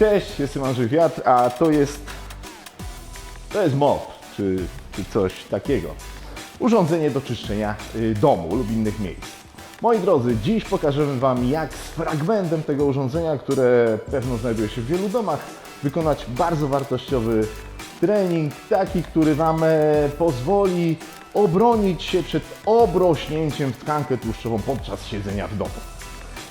Cześć, jestem Andrzej Wiatr, a to jest to jest mop, czy, czy coś takiego. Urządzenie do czyszczenia y, domu lub innych miejsc. Moi drodzy, dziś pokażemy Wam, jak z fragmentem tego urządzenia, które pewno znajduje się w wielu domach, wykonać bardzo wartościowy trening, taki, który Wam e, pozwoli obronić się przed obrośnięciem w tkankę tłuszczową podczas siedzenia w domu.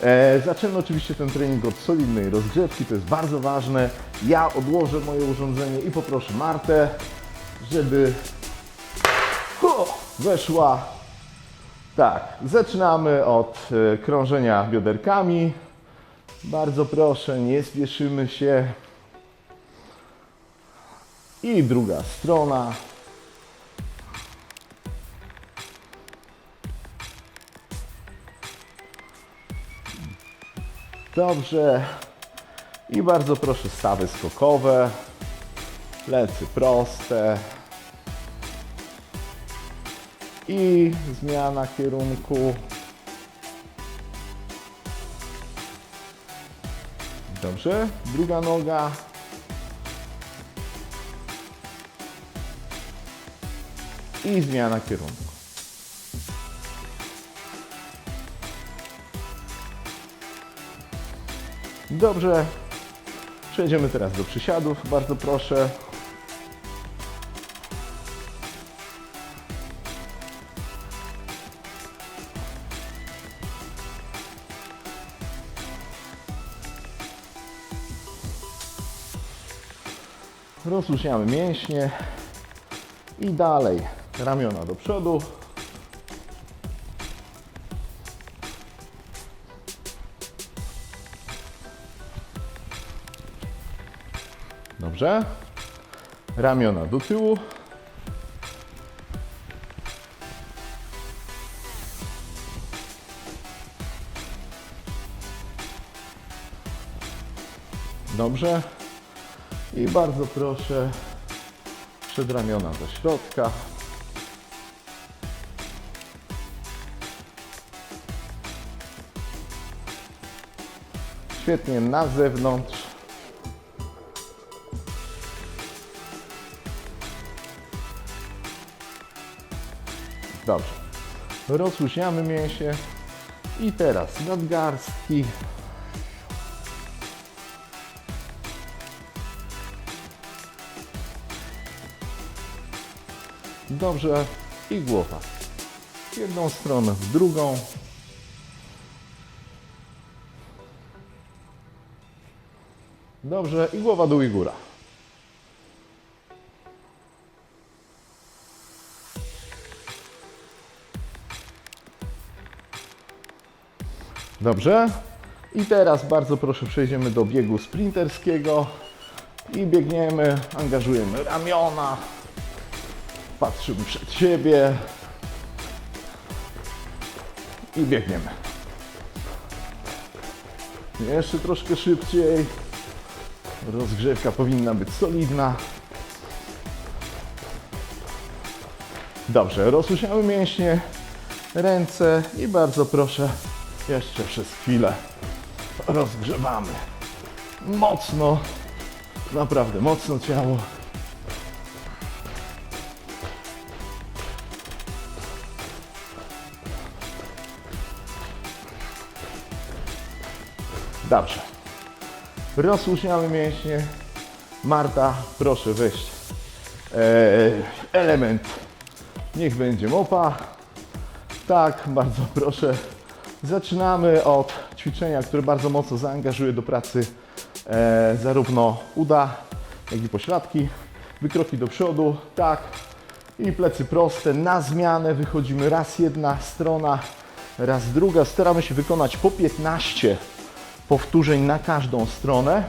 E, zaczynamy oczywiście ten trening od solidnej rozgrzewki, to jest bardzo ważne. Ja odłożę moje urządzenie i poproszę Martę, żeby hu, weszła. Tak, zaczynamy od e, krążenia bioderkami. Bardzo proszę, nie spieszymy się. I druga strona. Dobrze. I bardzo proszę stawy skokowe. Plecy proste. I zmiana kierunku. Dobrze. Druga noga. I zmiana kierunku. Dobrze. Przejdziemy teraz do przysiadów. Bardzo proszę. Rozluźniamy mięśnie i dalej ramiona do przodu. Dobrze. Ramiona do tyłu. Dobrze. I bardzo proszę przedramiona do środka. Świetnie na zewnątrz. Dobrze. Rozluźniamy mięsie. I teraz nadgarstki. Dobrze. I głowa. W jedną stronę, w drugą. Dobrze. I głowa dół i góra. Dobrze. I teraz bardzo proszę przejdziemy do biegu sprinterskiego. I biegniemy, angażujemy ramiona, patrzymy przed siebie i biegniemy. Jeszcze troszkę szybciej. Rozgrzewka powinna być solidna. Dobrze, rozluźniamy mięśnie, ręce i bardzo proszę jeszcze przez chwilę rozgrzewamy. Mocno, naprawdę mocno ciało. Dobrze. Rozluźniamy mięśnie. Marta, proszę wejść. Eee, element. Niech będzie mopa. Tak, bardzo proszę. Zaczynamy od ćwiczenia, które bardzo mocno zaangażuje do pracy e, zarówno uda, jak i pośladki. Wykroki do przodu, tak. I plecy proste. Na zmianę wychodzimy raz jedna strona, raz druga. Staramy się wykonać po 15 powtórzeń na każdą stronę.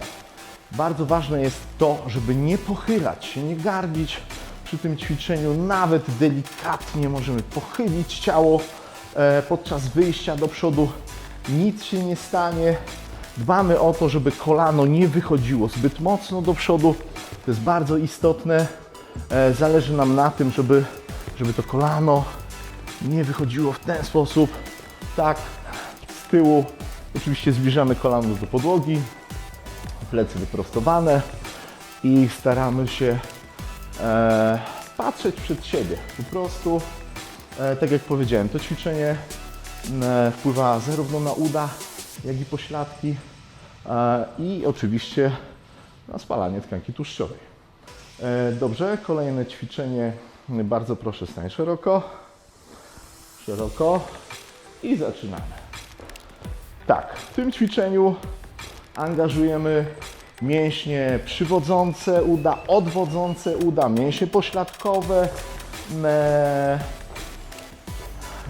Bardzo ważne jest to, żeby nie pochylać się, nie garbić przy tym ćwiczeniu. Nawet delikatnie możemy pochylić ciało podczas wyjścia do przodu. Nic się nie stanie. Dbamy o to, żeby kolano nie wychodziło zbyt mocno do przodu. To jest bardzo istotne. E, Zależy nam na tym, żeby, żeby to kolano nie wychodziło w ten sposób. Tak, z tyłu. Oczywiście zbliżamy kolano do podłogi. plecy wyprostowane i staramy się e, patrzeć przed siebie. Po prostu, e, tak jak powiedziałem, to ćwiczenie e, wpływa zarówno na uda, jak i pośladki e, i oczywiście na spalanie tkanki tłuszczowej. E, Dobrze, kolejne ćwiczenie. Bardzo proszę, stań szeroko. Szeroko. I zaczynamy. Tak, w tym ćwiczeniu angażujemy mięśnie przywodzące uda, odwodzące uda, mięśnie pośladkowe,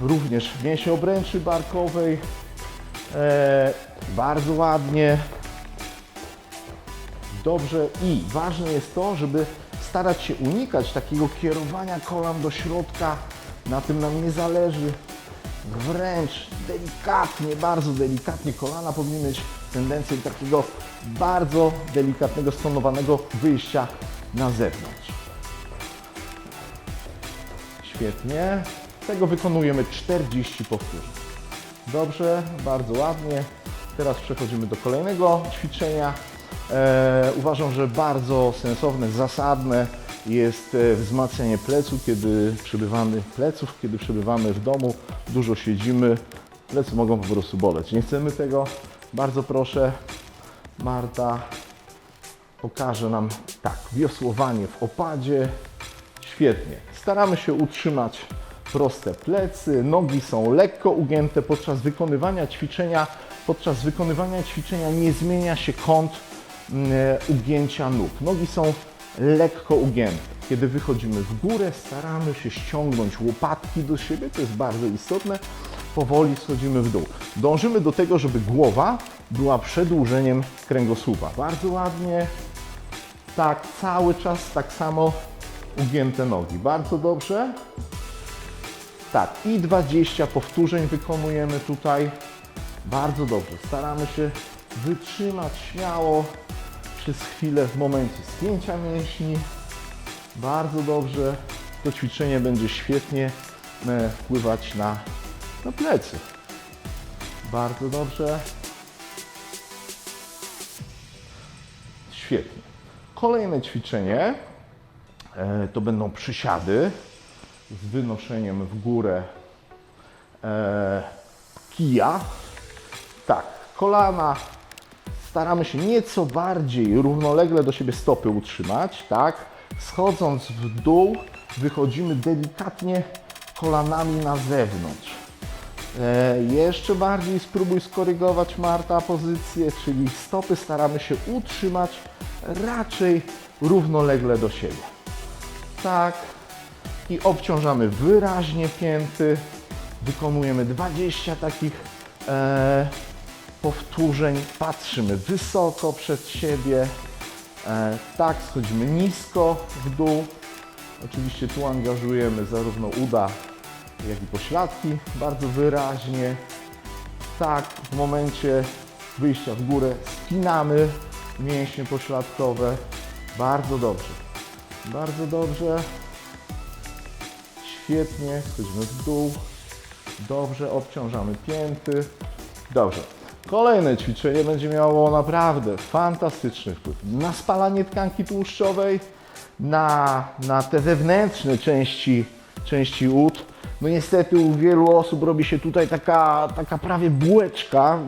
również mięśnie obręczy barkowej. E, bardzo ładnie. Dobrze i ważne jest to, żeby starać się unikać takiego kierowania kolan do środka. Na tym nam nie zależy. Wręcz delikatnie, bardzo delikatnie kolana powinny mieć tendencję do takiego bardzo delikatnego, stonowanego wyjścia na zewnątrz. Świetnie. Tego wykonujemy 40 powtórzeń. Dobrze, bardzo ładnie. Teraz przechodzimy do kolejnego ćwiczenia. E, uważam, że bardzo sensowne, zasadne jest e, wzmacnianie pleców, kiedy przebywamy pleców, kiedy przebywamy w domu, dużo siedzimy, plecy mogą po prostu boleć. Nie chcemy tego. Bardzo proszę, Marta pokaże nam tak, wiosłowanie w opadzie. Świetnie. Staramy się utrzymać proste plecy, nogi są lekko ugięte podczas wykonywania ćwiczenia. Podczas wykonywania ćwiczenia nie zmienia się kąt mm, ugięcia nóg. Nogi są lekko ugięte. Kiedy wychodzimy w górę, staramy się ściągnąć łopatki do siebie, to jest bardzo istotne. Powoli schodzimy w dół. Dążymy do tego, żeby głowa była przedłużeniem kręgosłupa. Bardzo ładnie. Tak, cały czas tak samo ugięte nogi. Bardzo dobrze. Tak, i 20 powtórzeń wykonujemy tutaj. Bardzo dobrze. Staramy się wytrzymać śmiało przez chwilę w momencie spięcia mięśni. Bardzo dobrze. To ćwiczenie będzie świetnie e, wpływać na, na plecy. Bardzo dobrze. Świetnie. Kolejne ćwiczenie e, to będą przysiady z wynoszeniem w górę e, kija. Tak, kolana staramy się nieco bardziej równolegle do siebie stopy utrzymać, tak? Schodząc w dół, wychodzimy delikatnie kolanami na zewnątrz. E, jeszcze bardziej spróbuj skorygować Marta pozycję, czyli stopy staramy się utrzymać raczej równolegle do siebie. Tak. I obciążamy wyraźnie pięty. Wykonujemy 20 takich e, powtórzeń. Patrzymy wysoko przed siebie. E, tak, schodzimy nisko w dół. Oczywiście tu angażujemy zarówno uda, jak i pośladki bardzo wyraźnie. Tak, w momencie wyjścia w górę spinamy mięśnie pośladkowe. Bardzo dobrze. Bardzo dobrze. Świetnie. Schodzimy w dół. Dobrze, obciążamy pięty. Dobrze. Kolejne ćwiczenie będzie miało naprawdę fantastyczny wpływ na spalanie tkanki tłuszczowej, na, na te wewnętrzne części, części ud. No niestety u wielu osób robi się tutaj taka, taka prawie bułeczka.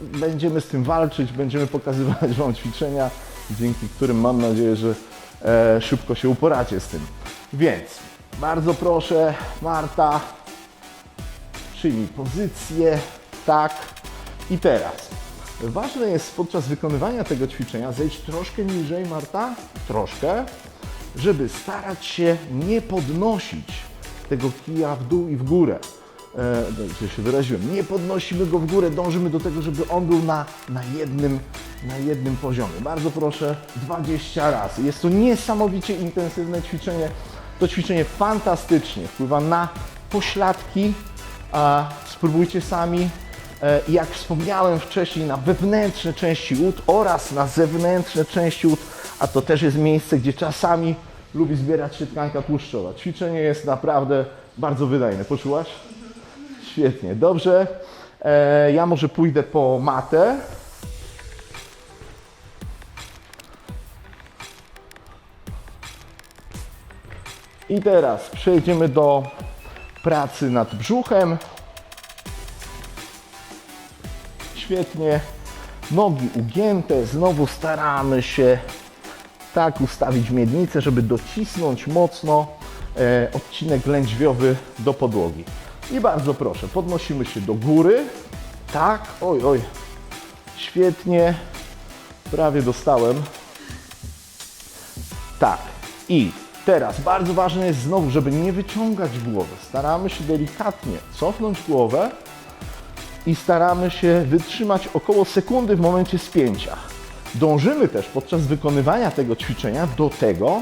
Będziemy z tym walczyć, będziemy pokazywać Wam ćwiczenia, dzięki którym mam nadzieję, że e, szybko się uporacie z tym. Więc bardzo proszę, Marta, przyjmij pozycję, tak. I teraz, ważne jest podczas wykonywania tego ćwiczenia zejść troszkę niżej, Marta, troszkę, żeby starać się nie podnosić tego kija w dół i w górę. E, się wyraziłem. Nie podnosimy go w górę, dążymy do tego, żeby on był na, na, jednym, na jednym poziomie. Bardzo proszę, 20 razy. Jest to niesamowicie intensywne ćwiczenie. To ćwiczenie fantastycznie wpływa na pośladki. Spróbujcie sami. E, Jak wspomniałem wcześniej, na wewnętrzne części ud oraz na zewnętrzne części ud, a to też jest miejsce, gdzie czasami lubi zbierać się tkanka tłuszczowa. Ćwiczenie jest naprawdę bardzo wydajne. Poczułaś? Świetnie, dobrze. E, Ja może pójdę po matę. I teraz przejdziemy do pracy nad brzuchem. Świetnie. Nogi ugięte. Znowu staramy się tak ustawić miednicę, żeby docisnąć mocno e, odcinek lędźwiowy do podłogi. I bardzo proszę, podnosimy się do góry. Tak, oj, oj. Świetnie. Prawie dostałem. Tak. I teraz bardzo ważne jest znowu, żeby nie wyciągać głowy. Staramy się delikatnie cofnąć głowę i staramy się wytrzymać około sekundy w momencie spięcia. Dążymy też podczas wykonywania tego ćwiczenia do tego,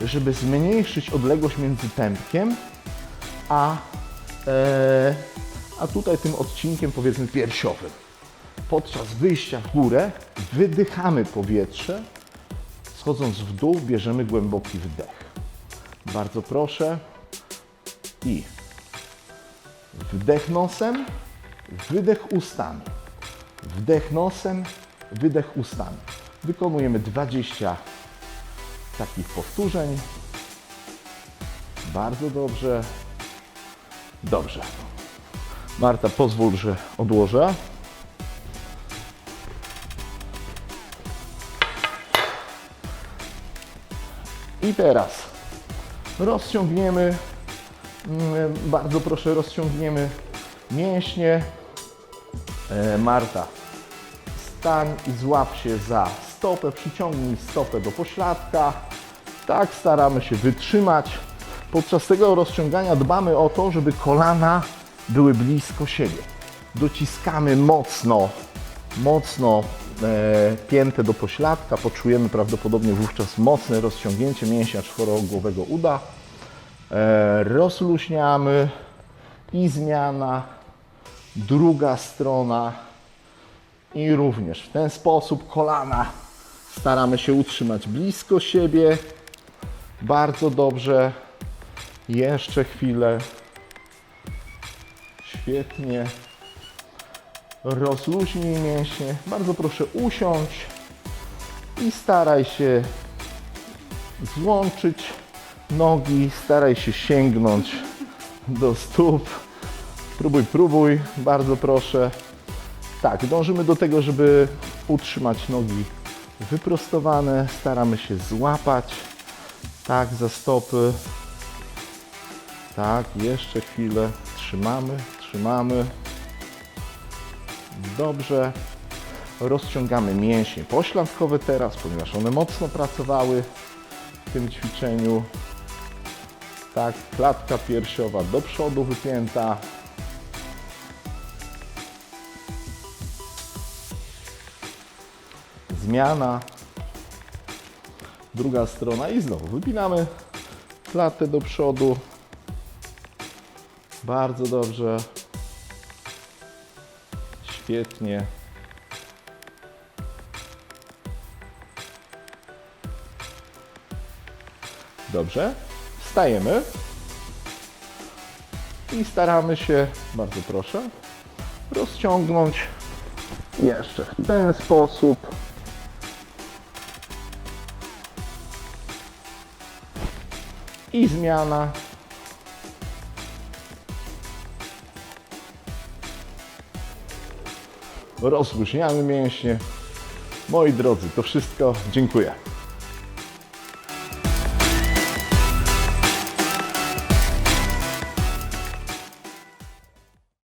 żeby zmniejszyć odległość między pępkiem a, e, a tutaj tym odcinkiem powiedzmy piersiowym. Podczas wyjścia w górę wydychamy powietrze, schodząc w dół bierzemy głęboki wdech. Bardzo proszę i wdech nosem, wydech ustami. Wdech nosem, wydech ustami. Wykonujemy 20 takich powtórzeń. Bardzo dobrze. Dobrze. Marta, pozwól, że odłożę. I teraz rozciągniemy, mm, bardzo proszę, rozciągniemy mięśnie. E, Marta, stań i złap się za stopę, przyciągnij stopę do pośladka. Tak staramy się wytrzymać. Podczas tego rozciągania dbamy o to, żeby kolana były blisko siebie. Dociskamy mocno, mocno piętę do pośladka. Poczujemy prawdopodobnie wówczas mocne rozciągnięcie mięśnia czworogłowego uda. E, rozluźniamy i zmiana, druga strona i również w ten sposób kolana staramy się utrzymać blisko siebie. Bardzo dobrze. Jeszcze chwilę. Świetnie. Rozluźnij mięśnie. Bardzo proszę usiąść i staraj się złączyć nogi, staraj się sięgnąć do stóp. Próbuj, próbuj, bardzo proszę. Tak, dążymy do tego, żeby utrzymać nogi wyprostowane. Staramy się złapać, tak, za stopy. Tak, jeszcze chwilę. Trzymamy, trzymamy. Dobrze. Rozciągamy mięśnie pośladkowe teraz, ponieważ one mocno pracowały w tym ćwiczeniu. Tak, klatka piersiowa do przodu wypięta. Zmiana. Druga strona i znowu wypinamy klatę do przodu. Bardzo dobrze. Świetnie. Dobrze. Wstajemy i staramy się, bardzo proszę, rozciągnąć jeszcze w ten sposób. I zmiana. Rozluźniamy mięśnie. Moi drodzy, to wszystko. Dziękuję.